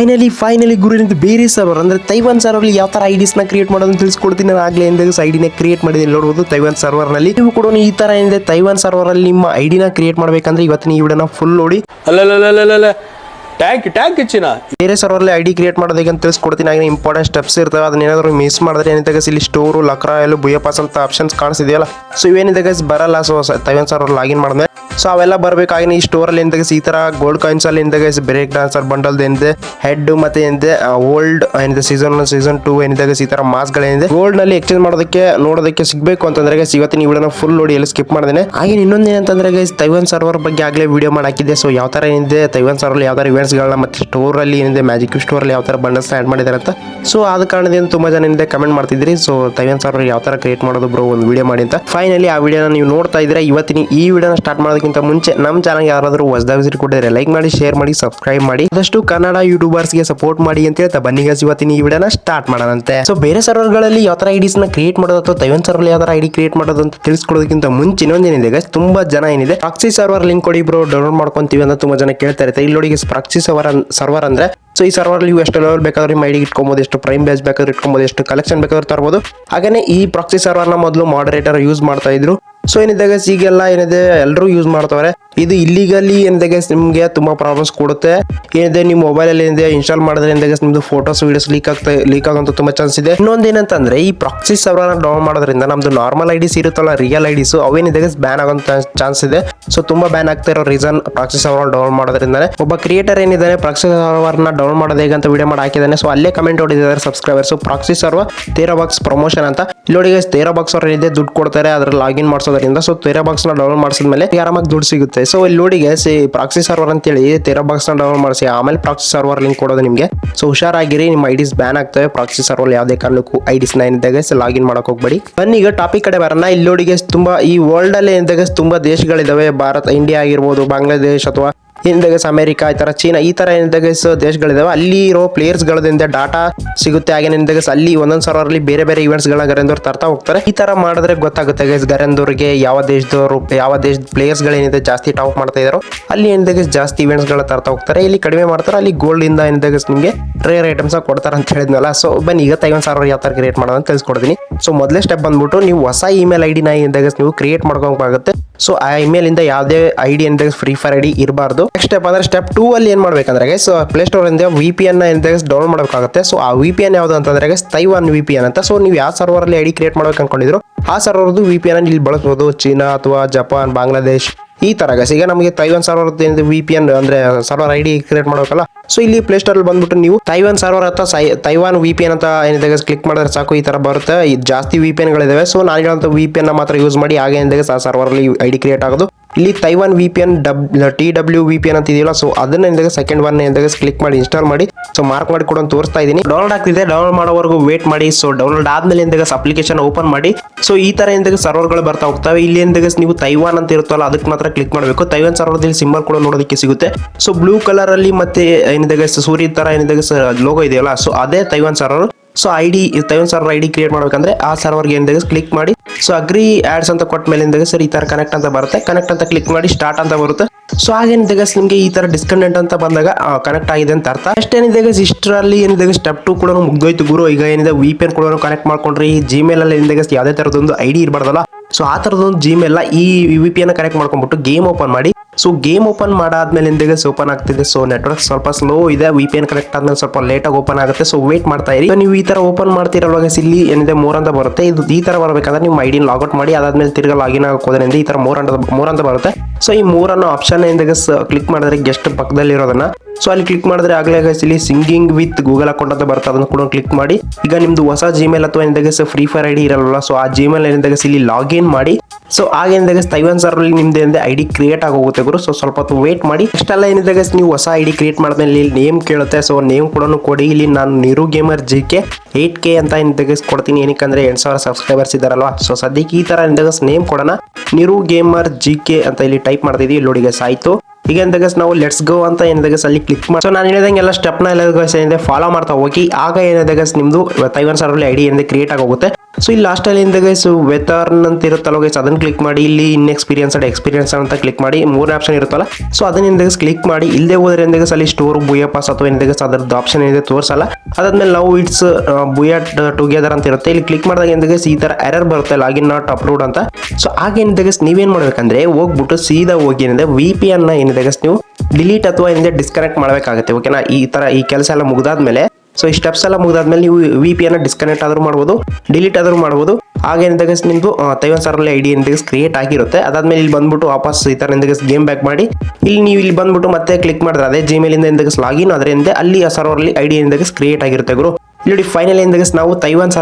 Finally finally ಗುರುವಿನಿಂದ ಬೇರೆ server ಅಂದ್ರೆ Taiwan server ಯಾವ ತರ ಐಡಿಸ್ನ ಕ್ರಿಯೇಟ್ ಮಾಡೋದನ್ನ ತಿಳಿಸ್ಕೊಡ್ತೀನಿ ನಾನು ಆಗ್ಲೇ ಇಂದ ಐಡಿನ ಕ್ರಿಯೇಟ್ ಮಾಡಿದ್ದೀನಿ. ನೋಡಬಹುದು ತೈವಾನ್ ಸರ್ವರ್ನಲ್ಲಿ ನೀವು ಕೂಡ ಈ ತರ ಏನಿದೆ ತೈವಾನ್ ಸರ್ವರ್ ಅಲ್ಲಿ ನಿಮ್ಮ ಐಡಿನ ಕ್ರಿಯೇಟ್ ಮಾಡ್ಬೇಕಂದ್ರೆ ಇವತ್ತಿನ ಈ ವಿಡಿಯೋನ ಫುಲ್ ನೋಡಿ. ಅಲ್ಲಲ್ಲಲ್ಲಲ್ಲ ಟ್ಯಾಂಕ್ ಟ್ಯಾಂಕ್ ಹೆಚ್ಚಿನ ಬೇರೆ ಸರ್ವರ್ ಅಲ್ಲಿ ಐಡಿ ಕ್ರಿಯೇಟ್ ಮಾಡೋದು ಅಂತ ತಿಳಿಸ್ಕೊಡ್ತೀನಿ. ಹಾಗೆ ಇಂಪಾರ್ಟೆಂಟ್ ಸ್ಟೆಪ್ಸ್ ಇರ್ತವೆ. ಅದನ್ನ ಏನಾದರೂ ಮಿಸ್ ಮಾಡಿದ್ರೆ ಏನಿದೆ ಇಲ್ಲಿ ಸ್ಟೋರು ಲಕ್ರ, ಎಲ್ಲ ಬುಯಪಾಸ್ ಅಂತ ಆಪ್ಷನ್ಸ್ ಕಾಣಿಸಿದೆಯಲ್ಲ ಸೊ ಇವೇನಿದೆ guys? ಬರಲ್ಲ. ಸೊ, ತೈವನ್ ಸರ್ವರ್ ಲಾಗಿನ್ ಮಾಡಿದೆ ಸೊ ಅವೆಲ್ಲ ಬರಬೇಕಾಗಿನ ಈ ಸ್ಟೋರಲ್ಲಿ ಏನಿದೆ ಈ ತರ ಗೋಲ್ಡ್ ಕಾಯಿನ್ಸ್ ಅಲ್ಲಿ guys? ಬ್ರೇಕ್ ಡಾನ್ಸರ್ ಬಂಡಲ್ ಏನಿದೆ ಹೆಡ್ ಮತ್ತೆ ಏನಿದೆ ಓಲ್ಡ್ ಏನಿದೆ ಸೀಸನ್ ಸೀಸನ್ ಟೂ ಏನಿದೆ guys? ಈ ತರ ಮಾಸ್ ಗಳೇನಿದೆ ಗೋಲ್ಡ್ನಲ್ಲಿ ಎಕ್ಸ್ಚೇಂಜ್ ಮಾಡೋದಕ್ಕೆ, ನೋಡೋದಕ್ಕೆ ಸಿಗಬೇಕು ಅಂತಂದ್ರೆ ಗೈಸ್ ಇವತ್ತಿನ ಈ ವಿಡಿಯೋನ ಫುಲ್ ನೋಡಿ ಎಲ್ಲಿ ಸ್ಕಿಪ್ ಮಾಡಿದ್ದೇನೆ. ಹಾಗೆ ಇನ್ನೊಂದೇನಂತಂದ್ರೆ ತೈವಾನ್ ಸರ್ವರ್ ಬಗ್ಗೆ ಆಗ್ಲೇ ವಿಡಿಯೋ ಮಾಡಾಕಿದೆ ಸೊ ಯಾವ ತರ ಏನಿದೆ? ತೈವನ್ ಸರ್ವರ್ ಯಾವ ತರ events ಮತ್ತೆ ಸ್ಟೋರ್ ಅಲ್ಲಿ ಏನಿದೆ ಮ್ಯಾಜಿಕ್ ಸ್ಟೋರ್ ಅಲ್ಲಿ ಯಾವ ತರ ಬಂಡಲ್ಸ್ ಆಡ್ ಮಾಡಿದ್ದಾರೆ ಅಂತ. ಸೊ ಆದ ಕಾರಣದಿಂದ ತುಂಬಾ ಜನ ಏನಿದೆ ಕಮೆಂಟ್ ಮಾಡ್ತಿದ್ರಿ ಸೊ ತೈವನ್ ಸರ್ವರ್ ಯಾವ ತರ ಕ್ರಿಯೇಟ್ ಮಾಡೋದು ಬ್ರೋ ಒಂದು ವಿಡಿಯೋ ಮಾಡಿ ಅಂತ. ಫೈನಲಿ ಆ ವಿಡಿಯೋನ ನೀವು ನೋಡ್ತಾ ಇದ್ರೆ ಇವತ್ತಿನ ಈ ವಿಡಿಯೋನ ಸ್ಟಾರ್ಟ್ ಮಾಡೋದಕ್ಕಿಂತ ಮುಂಚೆ ನಮ್ಮ ಚಾನಲ್ ಯಾರಾದರೂ ಹೊಸದಾಗಿ ವಿಸಿಟ್ ಕೊಟ್ಟಿದ್ರೆ ಲೈಕ್ ಮಾಡಿ ಶೇರ್ ಮಾಡಿ ಸಬ್ಸ್ಕ್ರೈಬ್ ಮಾಡಿ. ಅದಷ್ಟು ಕನ್ನಡ ಯೂಟ್ಯೂಬರ್ಸ್ಗೆ ಸಪೋರ್ಟ್ ಮಾಡಿ ಅಂತ ಹೇಳ್ತಾ ಬನ್ನಿ ಗಸ್ ಇವತ್ತಿನ ಈ ವಿಡಿಯೋನ ಸ್ಟಾರ್ಟ್ ಮಾಡೋಣಂತೆ. ಸೊ ಬೇರೆ ಸರ್ವರ್ಗಳಲ್ಲಿ ಯಾವ ಐಡಿಸ್ನ ಕ್ರಿಯೇಟ್ ಮಾಡೋದು ಅಥವಾ ತೈವನ್ ಸರ್ವರ್ ಯಾವ ತರ ಐಡಿ ಕ್ರಿಯೇಟ್ ಮಾಡೋದು ಅಂತ ತಿಳಿಸ್ಕೊಡೋದಕ್ಕಿಂತ ಮುಂಚೆ ಇನ್ನೊಂದೇನಿದೆ ಗಸ್ ತುಂಬಾ ಜನ ಏನಿದೆ. ಪ್ರಾಕ್ಸಿ ಸರ್ವರ್ ಲಿಂಕ್ ಕೊಡಿ ಬ್ರೋ ಡೌನ್ಲೋಡ್ ಮಾಡ್ಕೊಂತೀವಿ ಅಂತ ತುಂಬಾ ಜನ ಕೇಳ್ತಾ ಇರ್ತಾರೆ. ಇಲ್ಲಿ ನೋಡಿ ಪ್ರಾಕ್ಸಿ ಸರ್ವರ್ ಸರ್ವರ್ ಅಂದ್ರೆ ಸೊ ಈ ಸರ್ವರ್ ನೀವು ಎಷ್ಟು ಲೆವೆಲ್ ಬೇಕಾದ್ರೆ ನಿಮ್ಮ ಐಡಿಗೆ ಇಟ್ಕೊಬೋದು, ಎಷ್ಟು ಪ್ರೈಮ್ ಬ್ಯಾಚ್ ಬೇಕಾದ್ರೆ ಇಟ್ಕೊಬೋದು, ಎಷ್ಟು ಕಲೆಕ್ಷನ್ ಬೇಕಾದ್ರೆ ತರಬಹುದು ಹಾಗೇನೆ ಈ ಪ್ರಾಕ್ಸಿ ನ ಮೊದಲು ಮಾಡರೇಟರ್ ಯೂಸ್ ಮಾಡ್ತಾ ಇದ್ರು. ಸೊ ಏನಿದೆ ಸಿಗೆಲ್ಲ ಏನಿದೆ ಎಲ್ಲರೂ ಯೂಸ್ ಮಾಡ್ತಾರೆ ಇದು ಇಲ್ಲಿಗಲಿ ಏನಿದೆ ನಿಮಗೆ ತುಂಬಾ ಪ್ರಾಬ್ಲಮ್ಸ್ ಕೊಡುತ್ತೆ. ಏನಿದೆ ನಿಮ್ಮ ಮೊಬೈಲಲ್ಲಿ ಏನಿದೆ ಇನ್ಸ್ಟಾಲ್ ಮಾಡಿದ್ರೆ ಏನಿದೆ ನಿಮ್ದು ಫೋಟೋಸ್ ವೀಡಿಯೋಸ್ ಲೀಕ್ ಆಗ್ತಾ ಲೀಕ್ ಆಗೋಂತ ತುಂಬಾ ಚಾನ್ಸ್ ಇದೆ. ಇನ್ನೊಂದು ಏನಂತಂದ್ರೆ ಈ ಪ್ರಾಕ್ಸಿ ಸರ್ವರ್ನ ಡೌನ್ ಮಾಡೋದ್ರಿಂದ ನಮ್ದು ನಾರ್ಮಲ್ ಐಡಿಸ್ ಇರುತ್ತಲ್ಲ ರಿಯಲ್ ಐಡಿಸ್ ಅವೇನಿದೆ ಬ್ಯಾನ್ ಆಗೋ ಚಾನ್ಸ್ ಇದೆ. ಸೊ ತುಂಬಾ ಬ್ಯಾನ್ ಆಗ್ತಾ ಇರೋ ರೀಸನ್ ಪ್ರಾಕ್ಸಿ ಸರ್ವರ್ ಡೌನ್ ಮಾಡೋದ್ರಿಂದ ಒಬ್ಬ ಕ್ರಿಯೇಟರ್ ಏನಿದ್ದಾನೆ ಪ್ರಾಕ್ಸಿ ಸರ್ವರ್ನ ಡೌನ್ ಮಾಡೋದು ಅಂತ ವಿಡಿಯೋ ಮಾಡಿ ಹಾಕಿದ್ದಾನೆ. ಸೊ ಅಲ್ಲೇ comment ಹೊಡಿದ್ದಾರೆ subscribers proxy server TeraBox promotion ಅಂತ. ಇಲ್ಲಿ ನೋಡಿ ತೇರಾ ಬಾಕ್ಸ್ ಅವ್ರು ಏನಿದೆ, ದುಡ್ಡು ಕೊಡ್ತಾರೆ ಅದ್ರ ಲಾಗಿನ್ ಮಾಡಿಸೋದ್ರಿಂದ. ಸೊ ತೇರಾ ಬಾಕ್ಸ್ನ ಡೌನ್ಲೋಡ್ ಮಾಡಿಸಿದ್ಮೇಲೆ ಆರಾಮಾಗಿ ದುಡ್ಡು ಸಿಗುತ್ತೆ. ಸೊ ಇಲ್ಲಿ ನೋಡಿ ಸಿ ಪ್ರಾಕ್ಸಿ ಸರ್ವರ್ ಅಂತೇಳಿ ತೇರಾ ಬಾಕ್ಸ್ನ ಡೌನ್ಲೋಡ್ ಮಾಡಿಸಿ. ಆಮೇಲೆ ಪ್ರಾಕ್ಸಿ ಸರ್ವರ್ ಲಿಂಕ್ ಕೊಡೋದು ನಿಮಗೆ. ಸೊ ಹುಷಾರಾಗಿರಿ, ನಿಮ್ಮ ಐಡಿಸ್ ಬ್ಯಾನ್ ಆಗ್ತವೆ. ಪ್ರಾಕ್ಸಿ ಸರ್ವರ್ ಯಾವುದೇ ಕಾರಣಕ್ಕೂ ಐಡಿಸ್ ಡಿಸ್ ನೈನ್ ಇದ್ದಾಗ ಲಾಗಿನ್ ಮಾಡಕ್ ಹೋಗ್ಬೇಡಿ. ಬನ್ನಿ, ಈಗ ಟಾಪಿಕ್ ಕಡೆ ಬರೋಣ. ಇಲ್ಲಿ ನೋಡಿ ತುಂಬ ಈ ವರ್ಲ್ಡ್ ಅಲ್ಲಿ ತುಂಬ guys, ತುಂಬಾ ದೇಶಗಳಿದಾವೆ. ಭಾರತ ಇಂಡಿಯಾ ಆಗಿರ್ಬೋದು ಬಾಂಗ್ಲಾದೇಶ್ ಅಥವಾ ಏನಿದೆ ಅಮೆರಿಕ, ಈ ತರ ಚೀನಾ, ಈ ತರ ಏನಿದೆ ದೇಶಗಳಿದಾವೆ. ಅಲ್ಲಿ ಇರೋ ಪ್ಲೇಯರ್ಸ್ ಗಳದಿಂದ ಡಾಟಾ ಸಿಗುತ್ತೆ. ಹಾಗೆ ಏನಿದೆ ಅಲ್ಲಿ ಒಂದೊಂದು ಸರ್ವರ್ ಅಲ್ಲಿ ಬೇರೆ ಬೇರೆ ಇವೆಂಟ್ಸ್ಗಳ ಗರೆಂದವ್ರು ತರ್ತಾ ಹೋಗ್ತಾರೆ. ಈ ತರ ಮಾಡಿದ್ರೆ ಗೊತ್ತಾಗುತ್ತೆ ಗೈಸ್ ಗರೆಂದವ್ರಿಗೆ ಯಾವ ದೇಶದವರು, ಯಾವ ದೇಶದ ಪ್ಲೇಯರ್ಸ್ ಗಳೇನಿದೆ ಜಾಸ್ತಿ ಟಾಪ್ ಮಾಡ್ತಾ ಇದಾರೋ. ಅಲ್ಲಿ ಏನಿದೆ ಜಾಸ್ತಿ ಇವೆಂಟ್ಸ್ಗಳ ತರ್ತಾ ಹೋಗ್ತಾರೆ. ಇಲ್ಲಿ ಕಡಿಮೆ ಮಾಡ್ತಾರೆ. ಅಲ್ಲಿ ಗೋಲ್ಡ್ ಇಂದ ಏನಿದೆ ನಿಮಗೆ ರೇರ್ ಐಟಮ್ಸ್ ಕೊಡ್ತಾರೆ ಅಂತ ಹೇಳಿದ್ನಲ್ಲ. ಸೊ ಬನ್ನಿ, ಈಗ ತೈವನ್ ಸಾವಿರ ಯಾವ ತರ ಕ್ರಿಯೇಟ್ ಮಾಡೋದು ತಿಳಿಸ್ಕೊಡ್ತೀನಿ. ಸೊ ಮೊದಲೇ ಸ್ಟೆಪ್ ಬಂದ್ಬಿಟ್ಟು ನೀವು ಹೊಸ ಇಮೇಲ್ ಐ ಡಿನ ಏನಿದೆ guys ನೀವು ಕ್ರಿಯೇಟ್ ಮಾಡ್ಕೊಂಬಾಗುತ್ತೆ ಸೊ ಆ ಇಮೇಲ್ ಇಂದ ಯಾವುದೇ ಐಡಿ ಡಿ ಏನಿದೆ ಫ್ರೀ ಫೈರ್ ಐಡಿ ಡಿ ಇರಬಾರ್ದು. ನೆಕ್ಸ್ಟ್ ಸ್ಟೆಪ್ ಅಂದ್ರೆ ಸ್ಟೆಪ್ ಟೂ ಅಲ್ಲಿ ಏನ್ ಮಾಡ್ಬೇಕಂದ್ರೆ ಗೈಸ್ ಪ್ಲೇ ಸ್ಟೋರ್ ಇಂದ ವಿ ಪಿ ಎನ್ ಡೌನ್ಲೋಡ್ ಮಾಡಬೇಕಾಗುತ್ತೆ. ಸೊ ಆ ವಿ ಪಿ ಎನ್ ಯಾವುದು ಅಂತಂದ್ರೆ guys Taiwan V P N ಅಂತ. ಸೊ ನೀವು ಯಾವ ಸರ್ವರ್ ಅಲ್ಲಿ ಐಡಿ ಕ್ರಿಯೇಟ್ ಮಾಡ್ಬೇಕು ಅನ್ಕೊಂಡಿದ್ರು, ಆ ಸರ್ವರ್ದು ವಿ ಪಿ ಎನ್ ಇಲ್ಲಿ ಬಳಸಬಹುದು ಚೀನಾ ಅಥವಾ ಜಪಾನ್ ಬಾಂಗ್ಲಾದೇಶ್ ಈ ತರ ಗೈಸ್ ಈಗ ನಮಗೆ Taiwan server V P N ಅಂದ್ರೆ ಸರ್ವರ್ ಐಡಿ ಕ್ರಿಯೇಟ್ ಮಾಡಬೇಕಲ್ಲ ಸೊ ಇಲ್ಲಿ ಪ್ಲೇ ಸ್ಟೋರ್ ಅಲ್ಲಿ ಬಂದ್ಬಿಟ್ಟು ನೀವು ತೈವಾನ್ ಸರ್ವರ್ ಅಥವಾ ತೈವಾನ್ ವಿ ಪಿ ಎನ್ ಅಂತ ಏನಿದೆ ಕ್ಲಿಕ್ ಮಾಡಿದ್ರೆ ಸಾಕು, ಈ ತರ ಬರುತ್ತೆ. ಜಾಸ್ತಿ ವಿ ಪಿ ಗಳಿದಾವೆ. ಸೊ ನಾನು ಹೇಳೋಂಥ ವಿ ಪಿ ಎನ್ ಮಾತ್ರ ಯೂಸ್ ಮಾಡಿ, ಹಾಗೆ ಏನಿದೆ ಸರ್ವರ್ ಅಲ್ಲಿ ಐಡಿ ಕ್ರಿಯೇಟ್ ಆಗೋದು. ಇಲ್ಲಿ Taiwan V P N dub T W V P N ಅಂತ ಇದೆಯಲ್ಲ ಸೊ ಅದನ್ನ ಎಂದಾಗ ಸೆಕೆಂಡ್ ಒನ್ ಎಂದಾಗ ಕ್ಲಿಕ್ ಮಾಡಿ ಇನ್ಸ್ಟಾಲ್ ಮಾಡಿ ಸೊ ಮಾರ್ಕ್ ಮಾಡಿ ಕೊಡೋ ತೋರಿಸ್ತಾ ಇದ್ದೀನಿ ಡೌನ್ಲೋಡ್ ಆಗ್ತಿದೆ ಡೌನ್ಲೋಡ್ ಮಾಡೋವರೆಗೂ ವೇಟ್ ಮಾಡಿ ಸೊ ಡೌನ್ಲೋಡ್ ಆದ್ಮೇಲೆ ಎಂದಾಗ ಅಪ್ಲಿಕೇಶನ್ ಓಪನ್ ಮಾಡಿ ಸೊ ಈ ತರ ಏನಿದೆ ಸರ್ವರ್ಗಳು ಬರ್ತಾ ಹೋಗ್ತವೆ. ಇಲ್ಲಿ ಎಂದಾಗ ನೀವು ತೈವಾನ್ ಅಂತ ಇರುತ್ತಲ್ಲ, ಅದಕ್ಕೆ ಮಾತ್ರ ಕ್ಲಿಕ್ ಮಾಡಬೇಕು. ತೈವಾನ್ ಸರ್ವರ್ದಲ್ಲಿ ಸಿಂಬಲ್ ಕೂಡ ನೋಡೋದಕ್ಕೆ ಸಿಗುತ್ತೆ. ಸೊ ಬ್ಲೂ ಕಲರ್ ಅಲ್ಲಿ ಮತ್ತೆ ಏನಿದಾಗ ಸೂರ್ಯ ತರ ಏನಿದಾಗ ಲೋಗೋ ಇದೆಯಲ್ಲ ಸೊ ಅದೇ Taiwan server so I D Taiwan server I D create ಮಾಡಬೇಕಂದ್ರೆ ಆ ಸರ್ವರ್ಗೆ ಏನಿದೆ ಕ್ಲಿಕ್ ಮಾಡಿ. ಸೊ ಅಗ್ರಿ ಆಡ್ಸ್ ಅಂತ ಕೊಟ್ಟ ಮೇಲೆ ಏನಿದೆ ಸರ್ ಈ ತರ ಕನೆಕ್ಟ್ ಅಂತ ಬರುತ್ತೆ. ಕನೆಕ್ಟ್ ಅಂತ ಕ್ಲಿಕ್ ಮಾಡಿ ಸ್ಟಾರ್ಟ್ ಅಂತ ಬರುತ್ತೆ. ಸೊ ಹಾಗೇನಿದೆ ಗಸ್ ನಿಮಗೆ ಈ ತರ ಡಿಸ್ಕನೆಕ್ಟ್ ಅಂತ ಬಂದಾಗ ಕನೆಕ್ಟ್ ಆಗಿದೆ ಅಂತ ಅರ್ಥ. ಅಷ್ಟೇನಿದೆ ಇಷ್ಟರಲ್ಲಿ ಏನಿದೆ ಸ್ಟೆಪ್ ಟು ಕೂಡ ಮುಗ್ದೋಯ್ತು ಗುರು. ಈಗ ಏನಿದೆ ವಿ ಪಿ ಎನ್ ಕೂಡ ಕನೆಕ್ಟ್ ಮಾಡ್ಕೊಂಡ್ರಿ. ಜಿಮೇಲ್ ಅಲ್ಲಿ ಏನಿದೆ ಯಾವ್ದೇ ತರದೊಂದು ಐ ಡಿ ಇರಬಾರ್ದಲ್ಲ. ಸೊ ಆ ತರದೊಂದು ಜಿಮೇಲ್ ಈ ವಿ ಪಿ ಎನ್ ಕನೆಕ್ಟ್ ಮಾಡ್ಕೊಂಡ್ಬಿಟ್ಟು ಗೇಮ್ ಓಪನ್ ಮಾಡಿ. ಸೊ ಗೇಮ್ ಓಪನ್ ಮಾಡಾದ್ಮೇಲೆ ಹಿಂದೆಗೆ ಓಪನ್ ಆಗ್ತಿದೆ. ಸೊ ನೆಟ್ವರ್ಕ್ ಸ್ವಲ್ಪ ಸ್ಲೋ ಇದೆ. ವಿ ಪಿ ಎನ್ ಕನೆಕ್ಟ್ ಆದ್ಮೇಲೆ ಸ್ವಲ್ಪ ಲೇಟಾಗಿ ಓಪನ್ ಆಗುತ್ತೆ. ಸೊ ವೇಟ್ ಮಾಡ್ತಾ ಇರಿ. ನೀವು ಈ ತರ ಓಪನ್ ಮಾಡ್ತಿರೋವಾಗ ಇಲ್ಲಿ ಏನಿದೆ? ಮೋರ್ ಅಂತ ಬರುತ್ತೆ. ಇದು ಈ ತರ ಬರಬೇಕಾದ್ರೆ ನಿಮ್ಮ ಐಡಿ ಲಾಗೌಟ್ ಮಾಡಿ, ಅದಾದ್ಮೇಲೆ ತಿರ್ಗಾ ಲಾಗಿನ್ ಆಗೋದ್ರಿಂದ ಈ ತರ ಮೋರ್ ಅಂತ ಮೋರ್ ಅಂತ ಬರುತ್ತೆ. ಸೊ ಈ ಮೂರನ್ನು ಆಪ್ಷನ್ ಇಂದಾಗ ಕ್ಲಿಕ್ ಮಾಡಿದ್ರೆ ಗೆಸ್ಟ್ ಪಕ್ಕದಲ್ಲಿ ಇರೋದನ್ನ ಸೊ ಅಲ್ಲಿ ಕ್ಲಿಕ್ ಮಾಡಿದ್ರೆ ಆಗಲೇ ಗೈಸ್ ಇಲ್ಲಿ ಸಿಂಗಿಂಗ್ ವಿತ್ ಗೂಗಲ್ ಅಕೌಂಟ್ ಅಂತ ಬರ್ತದೆ, ಅದನ್ನು ಕೂಡ ಕ್ಲಿಕ್ ಮಾಡಿ. ಈಗ ನಿಮ್ದು ಹೊಸ ಜಿಮೇಲ್ ಅಥವಾ ಏನಿದೆ ಫ್ರೀ ಫೈರ್ ಐಡಿ ಇರಲ್ಲ ಸೊ ಆ ಜಿಮೇಲ್ ಏನಿದೆ ಇಲ್ಲಿ ಲಾಗಿನ್ ಮಾಡಿ. ಸೊ ಆಗೇನಿದೆ ತೈವಾನ್ ಸರ್ ನಿಮ್ದು ಏನಿದೆ ಐಡಿ ಕ್ರಿಯೇಟ್ ಆಗೋಗುತ್ತೆ ಗುರು. ಸೊ ಸ್ವಲ್ಪ ಹೊತ್ತು ವೇಟ್ ಮಾಡಿ. ಇಷ್ಟೆಲ್ಲ ಏನಿದೆ ಗೈಸ್ ನೀವು ಹೊಸ ಐಡಿ ಕ್ರಿಯೇಟ್ ಮಾಡಿದ್ಮೇಲೆ ಇಲ್ಲಿ ನೇಮ್ ಕೇಳುತ್ತೆ. ಸೊ ನೇಮ್ ಕೂಡ ಕೊಡಿ. ಇಲ್ಲಿ ನಾನು Niru gamer G K eight K ಅಂತ ಏನಿದೆ ಗೈಸ್ ಕೊಡ್ತೀನಿ. ಏನಕ್ಕಂದ್ರೆ ಎಂಟು ಸಾವಿರ ಸಬ್ಸ್ಕ್ರೈಬರ್ಸ್ ಇದಾರಲ್ವಾ ಸೊ ಸದ್ಯಕ್ಕೆ ಈ ತರ ಏನಿದೆ ನೇಮ್ ಕೊಡೋಣ. ನಿರು ಗೇಮರ್ ಜಿ ಕೆ ಅಂತ ಇಲ್ಲಿ ಟೈಪ್ ನೋಡಿ guys, ಆಯ್ತು. ಈಗ ಎಂದಾಗ ನಾವು ಲೆಟ್ಸ್ ಗೋ ಅಂತ ಏನಿದಾಗ ಅಲ್ಲಿ ಕ್ಲಿಕ್ ಮಾಡಿ ಸೊ ನಾನು ಹೇಳಿದಂಗೆ ಎಲ್ಲ ನ ಎಲ್ಲ ಏನಿದೆ ಫಾಲೋ ಮಾಡ್ತಾ ಹೋಗಿ. ಆಗ ಏನಿದೆ guys, ನಿಮ್ದು ತೈವನ್ ಸರ್ವರ್ ಐಡಿ ಏನಿದೆ ಕ್ರಿಯೇಟ್ ಆಗೋಗುತ್ತೆ. ಸೊ ಇಲ್ಲಿ ಲಾಸ್ಟ್ ಅಲ್ಲಿ ಏನಿದೆ ಗೈಸ್ ವೆತರ್ನ್ ಅಂತ ಇರುತ್ತಲ್ಲ ಗೈಸ್ ಅದನ್ನ ಕ್ಲಿಕ್ ಮಾಡಿ, ಇಲ್ಲಿ ಇನ್ ಎಕ್ಸ್ಪೀರಿಯನ್ಸ್ ಎಕ್ಸ್ಪೀರಿಯನ್ಸ್ ಅಂತ ಕ್ಲಿಕ್ ಮಾಡಿ, ಮೂರನೇ ಆಪ್ಷನ್ ಇರುತ್ತಲ್ಲ. ಸೊ ಅದನ್ನ ಏನಿದೆ ಕ್ಲಿಕ್ ಮಾಡಿ ಇಲ್ಲದೆ ಹೋದ್ರೆ ಏನಿದೆ ಅಲ್ಲಿ ಸ್ಟೋರ್ ಬುಯ ಪಾಸ್ ಅಥವಾ ಏನಿದೆ ಅದ್ರದ್ದು ಆಪ್ಷನ್ ಏನಿದೆ ತೋರಿಸಲ್ಲ. ಅದಾದ್ಮೇಲೆ ನಾವು ಇಟ್ಸ್ ಬುಯ ಟುಗೆದರ್ ಅಂತ ಇರುತ್ತೆ. ಇಲ್ಲಿ ಕ್ಲಿಕ್ ಮಾಡಿದಾಗ ಏನಿದೆ ಈ ತರ ಎರರ್ ಬರುತ್ತೆ ಲಾಗಿನ್ ನಾಟ್ ಅಪ್ಲೋಡ್ ಅಂತ. ಸೊ ಹಾಗೇನಿದೆ ನೀವೇನ್ ಮಾಡ್ಬೇಕಂದ್ರೆ, ಹೋಗ್ಬಿಟ್ಟು ಸೀದಾ ಹೋಗಿ ಏನಿದೆ ವಿ ಪಿ ಏನಿದೆ guys ನೀವು ಡಿಲೀಟ್ ಅಥವಾ ಹಿಂದೆ ಡಿಸ್ಕನೆಕ್ಟ್ ಮಾಡಬೇಕಾಗುತ್ತೆ ಓಕೆನಾ ಈ ತರ ಈ ಕೆಲಸ ಎಲ್ಲ ಮುಗಿದಾದ್ಮೇಲೆ ಸೊ ಈ ಸ್ಟೆಪ್ಸ್ ಎಲ್ಲ ಮುಗಿದಾದ್ಮೇಲೆ ನೀವು ವಿ ಪಿ ಅನ್ನ ಡಿಸ್ಕನೆಕ್ಟ್ ಆದರೂ ಮಾಡ್ಬೋದು ಡಿಲೀಟ್ ಆದ್ರೂ ಮಾಡ್ಬೋದು. ಹಾಗೇನಿದಾಗ ನಿಮ್ದು ತೈವನ್ ಸರ್ವಲ್ಲಿ ಐಡಿ ಎಂದಾಗ ಕ್ರಿಯೇಟ್ ಆಗಿರುತ್ತೆ. ಅದಾದ್ಮೇಲೆ ಇಲ್ಲಿ ಬಂದ್ಬಿಟ್ಟು ವಾಪಸ್ ಈ ತರ ಗೇಮ್ ಬ್ಯಾಕ್ ಮಾಡಿ. ಇಲ್ಲಿ ನೀವು ಇಲ್ಲಿ ಬಂದ್ಬಿಟ್ಟು ಮತ್ತೆ ಕ್ಲಿಕ್ ಮಾಡಿದ್ರೆ ಅದೇ ಜಿಮೇಲ್ ಇಂದ ಇಂದ ಲಾಗಿನ್ ಅದರಿಂದ ಅಲ್ಲಿ ಆ ಸರ್ವರ್ಲಿ ಐಡಿ ಎಂದಾಗ ಕ್ರಿಯೇಟ್ ಆಗಿರುತ್ತೆ ಗುರು. ಇಲ್ಲಿ ಫೈನಲ್ ಇಂದ ನಾವು ತೈವಾನ್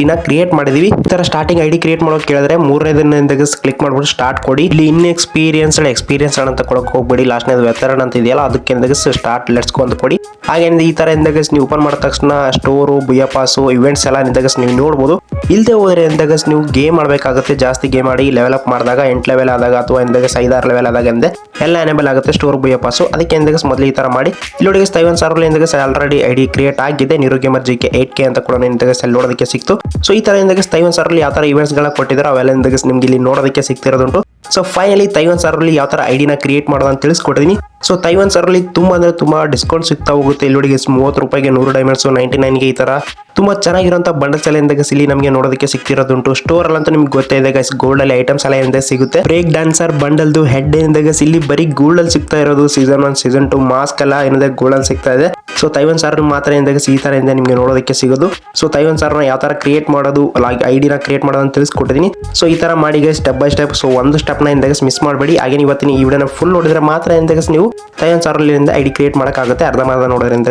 ಡಿ ನ ಕ್ರಿಯೇಟ್ ಮಾಡಿದೀವಿ. ಈ ತರ ಸ್ಟಾರ್ಟಿಂಗ್ ಐಡಿ ಕ್ರಿಯೇಟ್ ಮಾಡೋಕೆ ಕೇಳಿದ್ರೆ ಮೂರನೇದನ್ನ ಕ್ಲಿಕ್ ಮಾಡ್ಬಿಟ್ಟು ಸ್ಟಾರ್ಟ್ ಕೊಡಿ. ಇಲ್ಲಿ ಇನ್ ಎಕ್ಸ್ಪೀರಿಯನ್ಸ್ ಎಕ್ಸ್ಪೀರಿಯನ್ಸ್ ಅಂತ ಕೊಡಕ್ಕೆ ಹೋಗ್ಬೇಡಿ. ಲಾಸ್ಟ್ನೇದು ವೆತರನ್ ಅಂತ ಇದೆಯಲ್ಲ, ಅದಕ್ಕೆ ಸ್ಟಾರ್ಟ್ ಲೆಟ್ಸ್ ಅಂತ ಕೊಡಿ. ಹಾಗೇನಿದೆ, ಈ ತರ ಇಂದಾಗ ನೀವು ಓಪನ್ ಮಾಡಿದ ತಕ್ಷಣ ಸ್ಟೋರು ಬುಯ ಪಾಸು ಇವೆಂಟ್ಸ್ ಎಲ್ಲ ನಿಂದಾಗ ನೀವು ನೋಡಬಹುದು ಇಲ್ಲದೆ ಹೋದ್ರೆ ಎಂದಾಗ ನೀವು ಗೇಮ್ ಆಡಬೇಕಾಗುತ್ತೆ, ಜಾಸ್ತಿ ಗೇಮ್ ಆಡಿ ಲೆವೆಲ್ ಅಪ್ ಮಾಡಿದಾಗ, ಎಂಟು ಲೆವೆಲ್ ಆದಾಗ ಅಥವಾ ಎಂದಾಗ ಐದಾರು ಲೆವೆಲ್ ಆದಾಗ ಎಂದೆ ಎಲ್ಲ ಎನೇಬಲ್ ಆಗುತ್ತೆ ಸ್ಟೋರ್ ಬುಯ ಪಾಸ್ ಅದಕ್ಕೆ ಎಂದಾಗ ಮೊದಲು ಈ ತರ ಮಾಡಿ. ಇಲ್ಲಿ ತೈವನ್ ಸರ್ವಲ್ ಎಂದಾಗ ಆಲ್ರೆಡಿ ಐಡಿ ಕ್ರಿಯೇಟ್ ಆಗಿದೆ Niru gamer G K eight K ಅಂತ ಕೂಡ ನಿಮಗೆ ಅಲ್ಲಿ ನೋಡೋದಕ್ಕೆ ಸಿಕ್ತು. ಸೊ ಈ ತರ ಇಂದಾಗ ತೈವನ್ ಸರ್ ಯಾವ ತರ ಇವೆಂಟ್ಸ್ಗಳ ಕೊಟ್ಟಿದ್ದಾರೆ ಅವೆಲ್ಲ ನಿಮ್ಗೆ ಇಲ್ಲಿ ನೋಡೋದಕ್ಕೆ ಸಿಗ್ತಿರೋದುಂಟು. ಸೊ ಫೈನಲಿ ತೈವನ್ ಸರ್ವಲ್ಲಿ ಯಾವ ತರ ಐಡಿನ ಕ್ರಿಯೇಟ್ ಮಾಡೋದು ಅಂತ ತಿಳಿಸ್ಕೊಡ್ತೀನಿ ಸೊ ತೈವನ್ ಸರ್ವಲ್ಲಿ ತುಂಬಾ ಅಂದ್ರೆ ತುಂಬಾ ಡಿಸ್ಕೌಂಟ್ ಸಿಗ್ತಾ ಹೋಗುತ್ತೆ. ಇಲ್ಲಿ ಮೂವತ್ತು ರೂಪಾಯಿಗೆ ನೂರು ಡೈಮಂಡ್ಸ್ ನೈಂಟಿ ನೈನ್ಗೆ ಈ ತರ. ತುಂಬಾ ಚೆನ್ನಾಗಿರುವಂತ ಬಂಡಲ್ಸ್ ಎಲ್ಲ ಇಂದಾಗ ಇಲ್ಲಿ ನಮಗೆ ನೋಡೋದಕ್ಕೆ ಸಿಗ್ತಿರೋದುಂಟು. ಸ್ಟೋರ್ ಅಲ್ಲಂತೂ ನಿಮ್ಗೆ ಗೊತ್ತೇ ಇದೆ ಗೈಸ್ ಗೋಲ್ಡ್ ಅಲ್ಲಿ ಐಟಮ್ಸ್ ಎಲ್ಲ ಇಂದ ಸಿಗುತ್ತೆ. ಬ್ರೇಕ್ ಡ್ಯಾನ್ಸರ್ ಬಂಡಲ್ದು ಹೆಡ್ ಏನಿದೆ ಇಲ್ಲಿ ಬರೀ ಗೋಲ್ಡ್ ಅಲ್ಲಿ ಸಿಗ್ತಾ ಇರೋದು. Season one season two mask ಎಲ್ಲ ಏನಿದೆ ಗೋಲ್ಡ್ ಅಲ್ಲಿ ಸಿಗ್ತಾ ಇದೆ. ಸೊ ತೈವನ್ ಸಾರ್ ಮಾತ್ರ ಎಂದಾಗ ಈ ತರ ಇಂದ ನಿಮಗೆ ನೋಡೋದಕ್ಕೆ ಸಿಗೋದು. ಸೊ ತೈವನ್ ಸಾರ್ನ ಯಾವ ತರ ಕ್ರಿಯೇಟ್ ಮಾಡೋದು ಐಡಿನ ಕ್ರಿಯೇಟ್ ಮಾಡೋದು ಅಂತ ತಿಳಿಸ್ಕೊಟ್ಟಿದ್ದೀನಿ ಸೊ ಈ ತರ ಮಾಡಿ ಸ್ಟೆಪ್ ಬೈ ಸ್ಟೆಪ್ ಸೊ ಒಂದು ಸ್ಟೆಪ್ನ ಇಂದಾಗ ಮಿಸ್ ಮಾಡಬೇಡಿ. ಹಾಗೆ ಇವತ್ತಿನ ಈ ವಿಡಿಯೋನ ಫುಲ್ ನೋಡಿದ್ರೆ ಮಾತ್ರ ಎಂದಾಗ ನೀವು ತೈವನ್ ಸಾರ್ಲಿಂದ ಐಡಿ ಕ್ರಿಯೇಟ್ ಮಾಡೋಕ್ಕಾಗುತ್ತೆ. ಅರ್ಧಂಬರ್ಧ ನೋಡೋದ್ರಿಂದ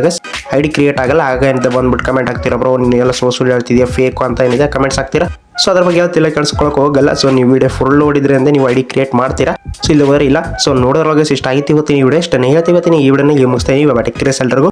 ಐಡಿ ಕ್ರಿಯೇಟ್ ಆಗಲ್ಲ. ಆಗ ಅಂತ ಬಂದ್ಬಿಟ್ಟು ಕಮೆಂಟ್ ಹಾಕ್ತೀರಾ ಬ್ರೋ ನೀವೆಲ್ಲ ಸೋಸು ಸೋ ಹೇಳ್ತಿದ್ಯಾ ಫೇಕ್ ಅಂತ ಏನಿದೆ ಕಮೆಂಟ್ಸ್ ಹಾಕ್ತೀರಾ? ಸೊ ಅದ್ರ ಬಗ್ಗೆ ಯಾವ ತಲೆ ಹೋಗಲ್ಲ. ಸೊ ನೀವು ವಿಡಿಯೋ ಫುಲ್ ನೋಡಿದ್ರೆ ಅಂದ್ರೆ ನೀವು ಐಡಿ ಕ್ರಿಯೇಟ್ ಮಾಡ್ತೀರಾ? ಸೊ ಇಲ್ಲಿ ಹೋದ್ರೆ ಇಲ್ಲ. ಸೊ ನೋಡೋದ್ರೊಳಗೆ ಇಷ್ಟ ಆಗಿತ್ತು ಇವತ್ತಿನ ವಿಡಿಯೋ. ಇಷ್ಟ ಹೇಳ್ತೀವಿ ಇವತ್ತಿನ ಈ ವಿಡಿಯೋನ ಮುಗಿಸ್ತೀನಿ. But craze